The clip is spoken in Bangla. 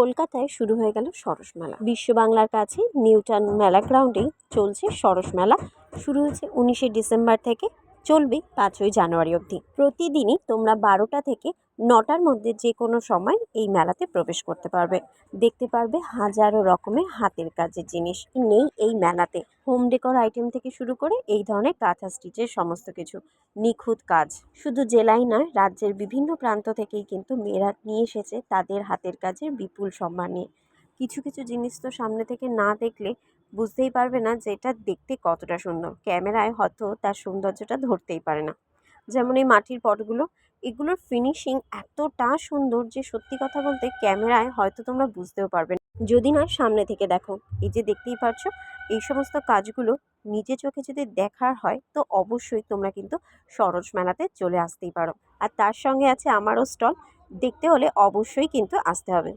কলকাতায় শুরু হয়ে গেল সরস মেলা বিশ্ব বাংলার কাছে নিউটাউন মেলা গ্রাউন্ডেই চলছে সরস মেলা শুরু হয়েছে উনিশে ডিসেম্বর থেকে। চলবে পাঁচই জানুয়ারি অবধি। প্রতিদিনই তোমরা বারোটা থেকে নটার মধ্যে যে কোনো সময় এই মেলাতে প্রবেশ করতে পারবে। দেখতে পারবে হাজারো রকমের হাতের কাজের জিনিস নেই এই মেলাতে। হোম ডেকোর আইটেম থেকে শুরু করে এই ধরনের কাঁথা স্টিচের সমস্ত কিছু। নিখুঁত কাজ। শুধু জেলায় নয়, রাজ্যের বিভিন্ন প্রান্ত থেকেই কিন্তু মেয়েরা নিয়ে এসেছে তাদের হাতের কাজের বিপুল সম্মান নিয়ে। কিছু কিছু জিনিস তো সামনে থেকে না দেখলে বুঝতেই পারবে না যে এটা দেখতে কতটা সুন্দর। ক্যামেরায় হয়তো তার সৌন্দর্যটা ধরতেই পারে না। যেমন এই মাটির পটগুলো, এগুলোর ফিনিশিং এতটা সুন্দর যে সত্যি কথা বলতে ক্যামেরায় হয়তো তোমরা বুঝতেও পারবে না। যদি না, সামনে থেকে দেখো। এই যে দেখতেই পাচ্ছ এই সমস্ত কাজগুলো নিজে চোখে যদি দেখার হয়, তো অবশ্যই তোমরা কিন্তু সরোজ মেলাতে চলে আসতেই পারো। আর তার সঙ্গে আছে আমারও স্টল। দেখতে হলে অবশ্যই কিন্তু আসতে হবে।